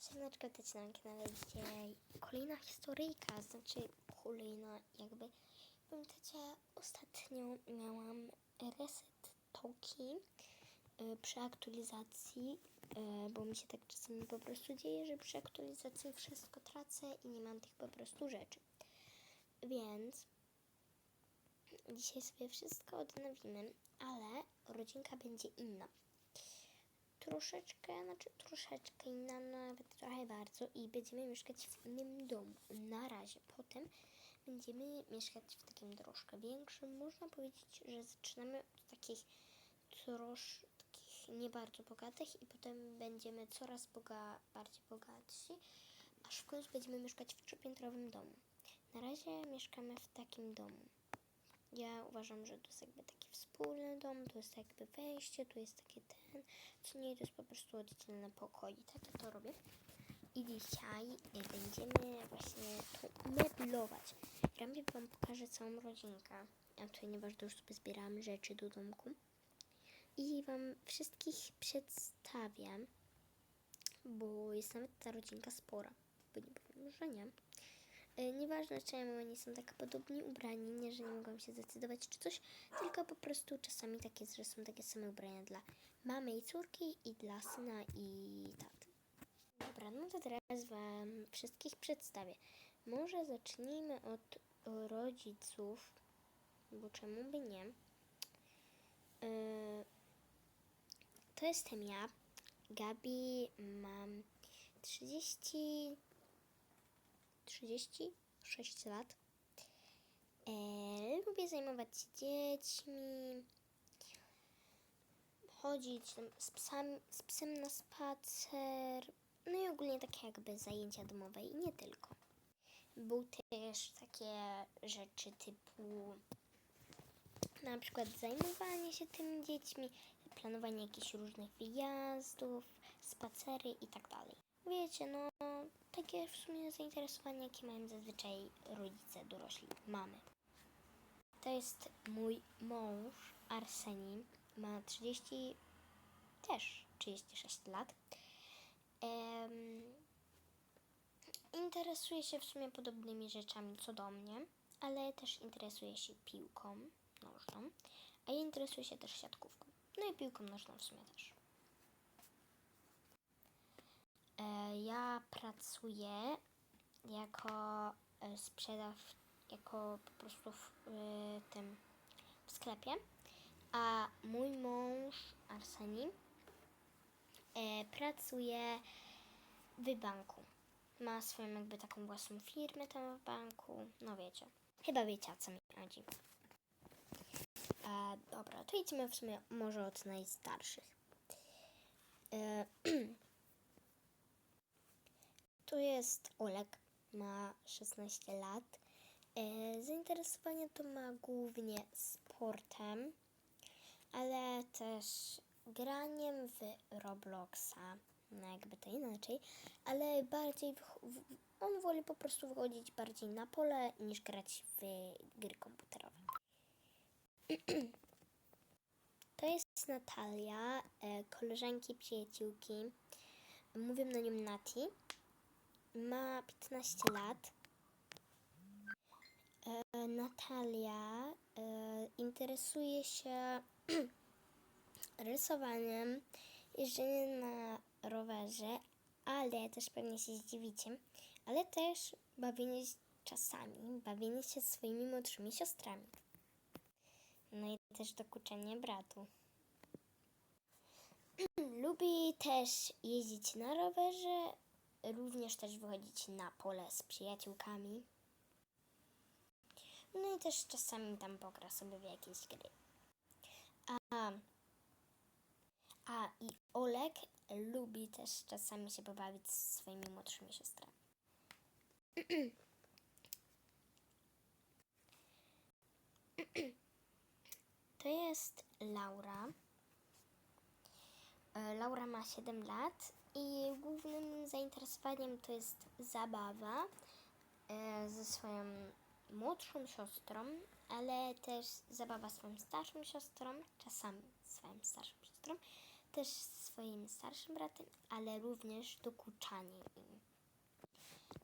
Siemaneczko, to na kanale dzisiaj kolejna historyjka, znaczy kolejna jakby. Pamiętacie, ostatnio miałam reset toki y, przy aktualizacji, y, bo mi się tak czasami po prostu dzieje, że przy aktualizacji wszystko tracę i nie mam tych po prostu rzeczy. Więc dzisiaj sobie wszystko odnowimy, ale rodzinka będzie inna troszeczkę, znaczy troszeczkę inna, nawet trochę bardzo i będziemy mieszkać w innym domu. Na razie. Potem będziemy mieszkać w takim troszkę większym. Można powiedzieć, że zaczynamy od takich trosz, takich nie bardzo bogatych i potem będziemy coraz boga, bardziej bogatsi, aż w końcu będziemy mieszkać w trzypiętrowym domu. Na razie mieszkamy w takim domu. Ja uważam, że to jest jakby taki wspólny dom, to jest jakby wejście, tu jest taki ten, co nie, to jest po prostu oddzielne pokoje. Tak ja to robię. I dzisiaj y, będziemy właśnie tu meblować. Najpierw wam pokażę całą rodzinkę. Ja tutaj nieważne, już sobie zbierałam rzeczy do domku. I wam wszystkich przedstawiam, bo jest nawet ta rodzinka spora. Bo nie powiem, że nie. E, Nieważne czemu oni są tak podobnie ubrani, nie, że nie mogą się zdecydować czy coś, tylko po prostu czasami takie, że są takie same ubrania dla mamy i córki i dla syna i taty. Dobra, no to teraz Wam wszystkich przedstawię. Może zacznijmy od rodziców, bo czemu by nie. E, To jestem ja, Gabi, mam 30 36 lat. E, lubię zajmować się dziećmi, chodzić z, psami, z psem na spacer, no i ogólnie takie jakby zajęcia domowe i nie tylko. Był też takie rzeczy typu na przykład zajmowanie się tymi dziećmi, planowanie jakichś różnych wyjazdów, spacery i tak dalej. Wiecie, no takie w sumie zainteresowania, jakie mają zazwyczaj rodzice dorośli, mamy. To jest mój mąż, Arseni, ma 30, też 36 lat. Interesuje się w sumie podobnymi rzeczami co do mnie, ale też interesuje się piłką nożną, a ja interesuję się też siatkówką. No i piłką nożną w sumie też. E, Ja pracuję jako e, sprzedaw, jako po prostu w e, tym w sklepie, a mój mąż Arseni e, pracuje w banku. Ma swoją jakby taką własną firmę tam w banku, no wiecie. Chyba wiecie o co mi chodzi. E, dobra, to idziemy w sumie może od najstarszych. E, To jest Olek, ma 16 lat. E, zainteresowanie to ma głównie sportem, ale też graniem w Robloxa. No jakby to inaczej, ale bardziej w- on woli po prostu wychodzić bardziej na pole niż grać w gry komputerowe. To jest Natalia, e, koleżanki, przyjaciółki. Mówię na nią Nati ma 15 lat. E, Natalia e, interesuje się rysowaniem, jeżdżeniem na rowerze, ale też pewnie się zdziwicie, ale też bawienie się czasami, bawienie się swoimi młodszymi siostrami. No i też dokuczenie bratu. Lubi też jeździć na rowerze, również też wychodzić na pole z przyjaciółkami. No i też czasami tam pogra sobie w jakieś gry. A, a i Olek lubi też czasami się pobawić z swoimi młodszymi siostrami. To jest Laura. E, Laura ma 7 lat i głównym zainteresowaniem to jest zabawa e, ze swoją młodszą siostrą, ale też zabawa swoją starszą siostrą, czasami swoją starszą siostrą. też swoim starszym bratem, ale również dokuczanie im.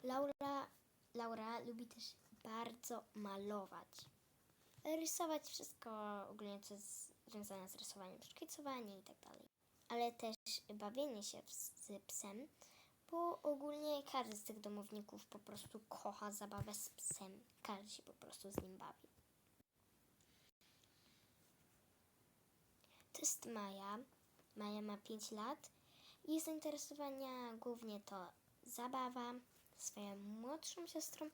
Laura, Laura lubi też bardzo malować. Rysować wszystko ogólnie, co jest związane z rysowaniem, szkicowanie i tak dalej. Ale też bawienie się z psem, bo ogólnie każdy z tych domowników po prostu kocha zabawę z psem. Każdy się po prostu z nim bawi. To jest Maja. Maja ma 5 lat. Jej zainteresowania głównie to zabawa swoją młodszą siostrą,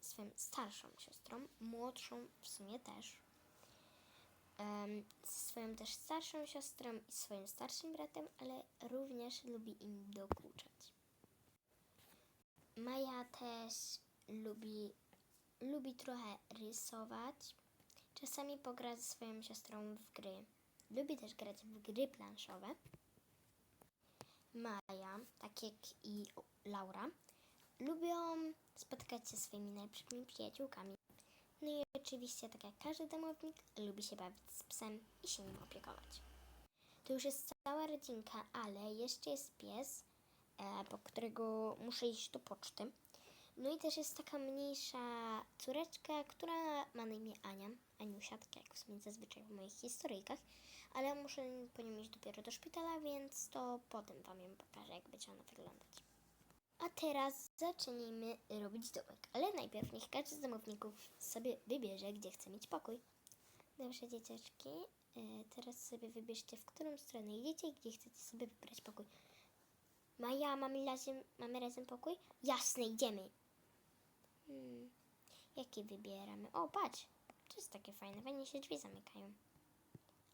swoją starszą siostrą, młodszą w sumie też. Swoją też starszą siostrą i swoim starszym bratem, ale również lubi im dokuczać. Maja też lubi, lubi trochę rysować. Czasami pogra ze swoją siostrą w gry. Lubi też grać w gry planszowe. Maja, tak jak i Laura, lubią spotykać się ze swoimi najlepszymi przyjaciółkami. No i oczywiście, tak jak każdy domownik, lubi się bawić z psem i się nim opiekować. To już jest cała rodzinka, ale jeszcze jest pies, e, po którego muszę iść do poczty. No i też jest taka mniejsza córeczka, która ma na imię Ania, Aniusia, tak jak w sumie zazwyczaj w moich historyjkach, ale muszę po nią iść dopiero do szpitala, więc to potem Wam ją pokażę, jak będzie ona wyglądać. A teraz zacznijmy robić domek, ale najpierw niech każdy z domowników sobie wybierze, gdzie chce mieć pokój. Dobrze, dzieciaczki, e, teraz sobie wybierzcie, w którą stronę idziecie i gdzie chcecie sobie wybrać pokój. Maja, mamy razem, mamy razem pokój? Jasne, idziemy. Hmm, jaki wybieramy? O, patrz, to jest takie fajne, fajnie się drzwi zamykają.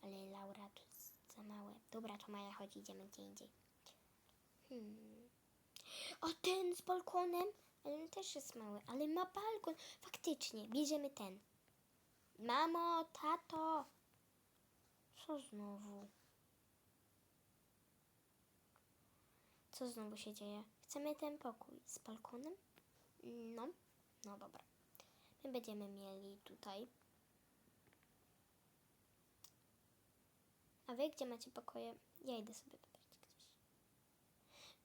Ale Laura, to jest za małe. Dobra, to Maja, chodź, idziemy gdzie indziej. Hmm. A ten z balkonem? Ale on też jest mały, ale ma balkon. Faktycznie, bierzemy ten. Mamo, tato. Co znowu? Co znowu się dzieje? Chcemy ten pokój z balkonem? No, no dobra. My będziemy mieli tutaj. A wy gdzie macie pokoje? Ja idę sobie.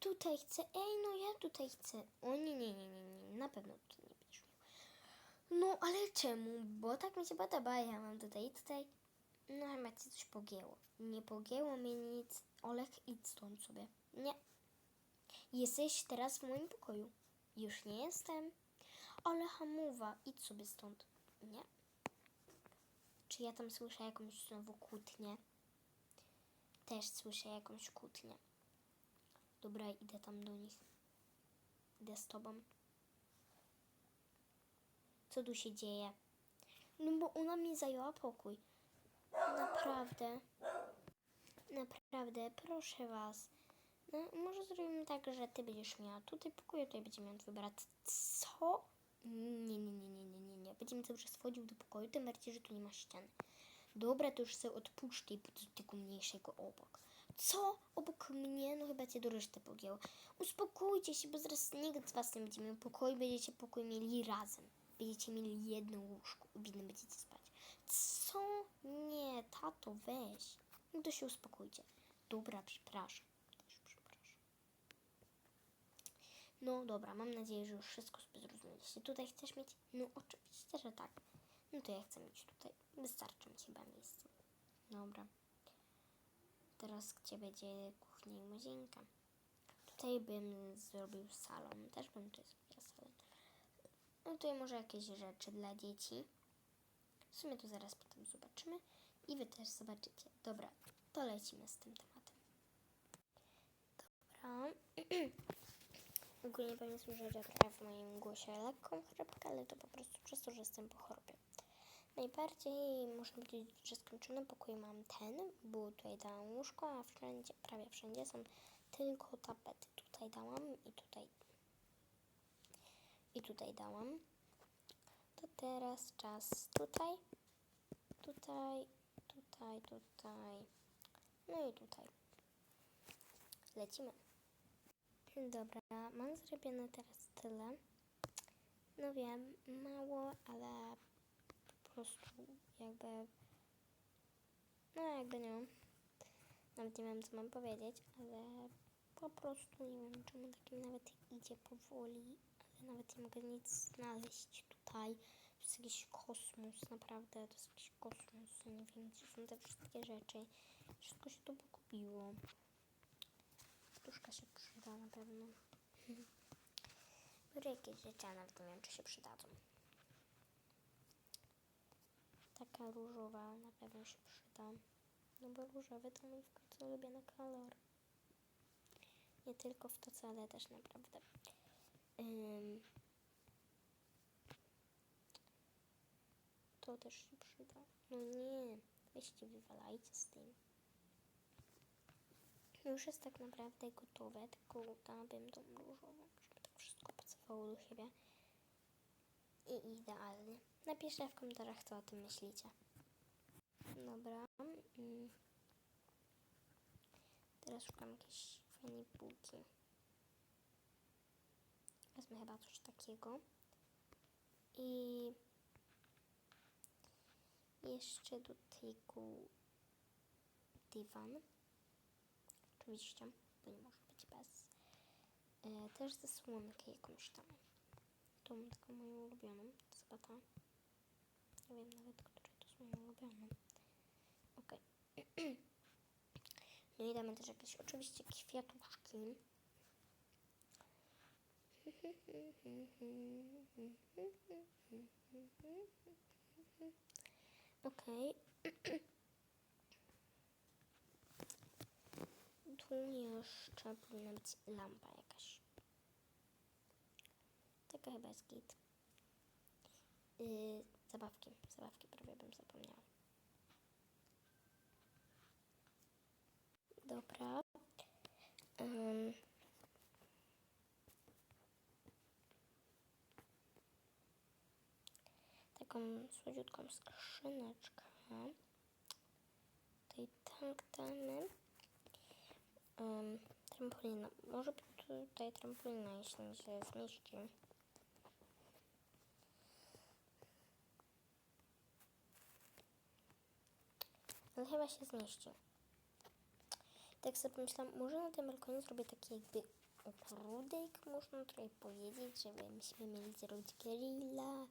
Tutaj chcę. Ej, no ja tutaj chcę. O nie, nie, nie, nie, nie. Na pewno tutaj nie będziesz. No, ale czemu? Bo tak mi się podoba. Ja mam tutaj i tutaj. No, chyba ci coś pogięło. Nie pogięło mnie nic. Olek, idź stąd sobie. Nie. Jesteś teraz w moim pokoju. Już nie jestem. Ale hamuwa, idź sobie stąd. Nie. Czy ja tam słyszę jakąś znowu kłótnię? Też słyszę jakąś kłótnię. Dobra, idę tam do nich. Idę z tobą. Co tu się dzieje? No bo ona mi zajęła pokój. Naprawdę. Naprawdę, proszę was. No, może zrobimy tak, że ty będziesz miała tutaj pokój, a tutaj będzie miał twój. Co? Nie, nie, nie, nie, nie, nie, nie. Będziemy cały czas wchodził do pokoju, tym bardziej, że tu nie ma ściany. Dobra, to już sobie odpuszczę i do tego mniejszego obok. Co? Obok mnie? No chyba cię do reszty. Uspokójcie się, bo zaraz nikt z was nie będzie miał pokoju, będziecie pokój mieli razem. Będziecie mieli jedno łóżko i w będziecie spać. Co? Nie, tato, weź. No to się uspokójcie. Dobra, przepraszam. Też przepraszam. No dobra, mam nadzieję, że już wszystko sobie zrozumieliście. Tutaj chcesz mieć? No oczywiście, że tak. No to ja chcę mieć tutaj. Wystarczy mi chyba miejsce. Dobra. Teraz gdzie będzie kuchnia i łazienka? Tutaj bym zrobił salon. Też bym tutaj zrobiła salon. No tutaj może jakieś rzeczy dla dzieci. W sumie to zaraz potem zobaczymy. I wy też zobaczycie. Dobra, to lecimy z tym tematem. Dobra. Ogólnie pewnie słyszę, że trochę w moim głosie lekką chrypkę, ale to po prostu przez to, że jestem po chorobie. Najbardziej można powiedzieć, że skończony pokój mam ten, bo tutaj dałam łóżko, a wszędzie, prawie wszędzie są tylko tapety. Tutaj dałam i tutaj. I tutaj dałam. To teraz czas tutaj, tutaj, tutaj, tutaj, no i tutaj. Lecimy. Dobra, mam zrobione teraz tyle. No wiem, mało, ale prostu jakby, no jakby nie. Nawet nie wiem, co mam powiedzieć, ale po prostu nie wiem, czemu takim nawet idzie powoli, ale nawet nie mogę nic znaleźć tutaj. To jest jakiś kosmos, naprawdę, to jest jakiś kosmos. Nie wiem, gdzie są te wszystkie rzeczy. Wszystko się tu pogubiło. Duszka się przyda na pewno. Biorę jakieś rzeczy, a nawet nie wiem, czy się przydadzą. Taka różowa na pewno się przyda. No bo różowy to mój w końcu ulubiony kolor. Nie tylko w to, ale też naprawdę. To też się przyda. No nie, weźcie wywalajcie z tym. Już jest tak naprawdę gotowe, tylko dałabym tą różową, żeby tak wszystko pasowało do siebie. I idealnie. Napiszcie w komentarzach, co o tym myślicie. Dobra. Mm. Teraz szukam jakiejś fajnej bułki. Wezmę chyba coś takiego. I jeszcze do tego dywan. Oczywiście, bo nie może być bez. E, też zasłonkę jakąś tam. Tą taką moją ulubioną. To chyba ta. Nawet, która to jest moja ulubiona. Okej. no i damy też jakieś oczywiście kwiatuszki. Okej. Tu jeszcze powinna być lampa jakaś. Taka chyba jest git. Yy, zabawki, zabawki prawie bym zapomniała. Dobra. Ym. Taką słodziutką skrzyneczkę. Tutaj damy. Um, trampolina. Może być tutaj trampolina, jeśli się zmieści. Ale chyba się zmieści. Tak sobie pomyślałam, może na tym balkonie zrobię taki jakby ogródek, można tutaj powiedzieć, żeby myśmy mieli zrobić grilla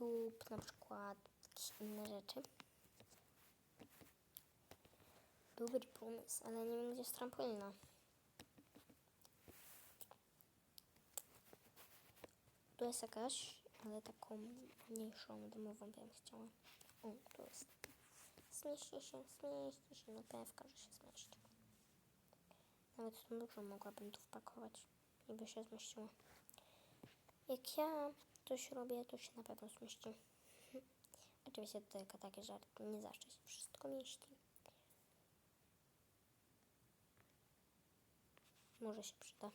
lub na przykład jakieś inne rzeczy. Dobry pomysł, ale nie wiem, gdzie jest trampolina. Tu jest jakaś, ale taką mniejszą, domową bym chciała. O, tu jest. Zmieści się, zmieści się, no pewka, że się zmieści. Nawet tą dużą mogłabym tu wpakować i by się zmieściło. Jak ja coś robię, to się na pewno zmieści. Oczywiście to tylko takie żarty, nie zawsze się wszystko mieści. Może się przyda.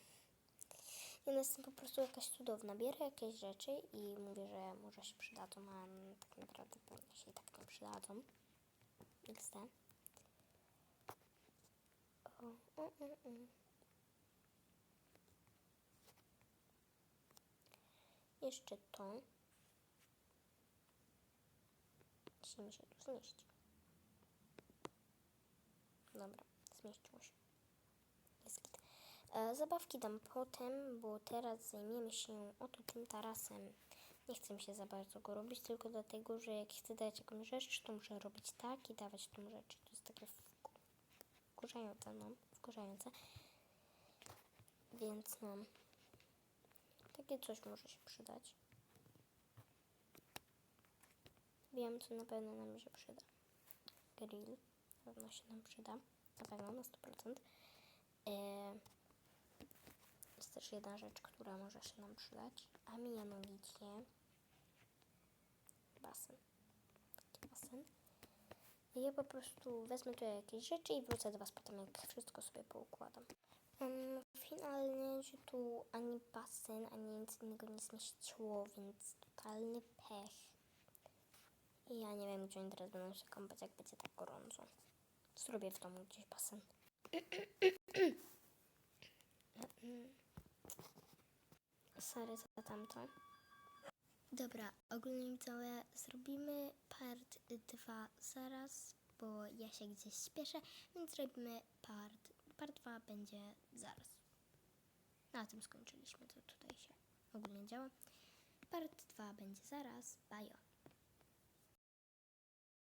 Ja jestem po prostu jakaś cudowna. Bierę jakieś rzeczy i mówię, że może się przydadzą, a tak naprawdę pewnie się i tak nie przydadzą. XD. O, o, o, o. Jeszcze to. Jeśli się tu zmieści. Dobra, zmieściło się. Jest git. E, Zabawki dam potem, bo teraz zajmiemy się oto tym tarasem. Nie chcę mi się za bardzo go robić, tylko dlatego, że jak chcę dać jakąś rzecz, to muszę robić tak i dawać tą rzecz. To jest takie wku- wkurzające, no, wkurzające. Więc no, takie coś może się przydać. Wiem, co na pewno nam się przyda. Grill, na pewno się nam przyda. Na pewno, na 100%. E, jest też jedna rzecz, która może się nam przydać, a mianowicie basen. Taki basen. Ja po prostu wezmę tu jakieś rzeczy i wrócę do Was potem, jak wszystko sobie poukładam. Um, finalnie się tu ani basen, ani nic innego nie zmieściło, więc totalny pech. I ja nie wiem, gdzie oni teraz będą się kąpać, jak będzie tak gorąco. Zrobię w domu gdzieś basen. Sorry za tamto. Dobra, ogólnie widzowie, zrobimy part 2 zaraz bo ja się gdzieś śpieszę, więc robimy part. Part 2 będzie zaraz. Na tym skończyliśmy, co tutaj się ogólnie działo. Part 2 będzie zaraz. Bajo.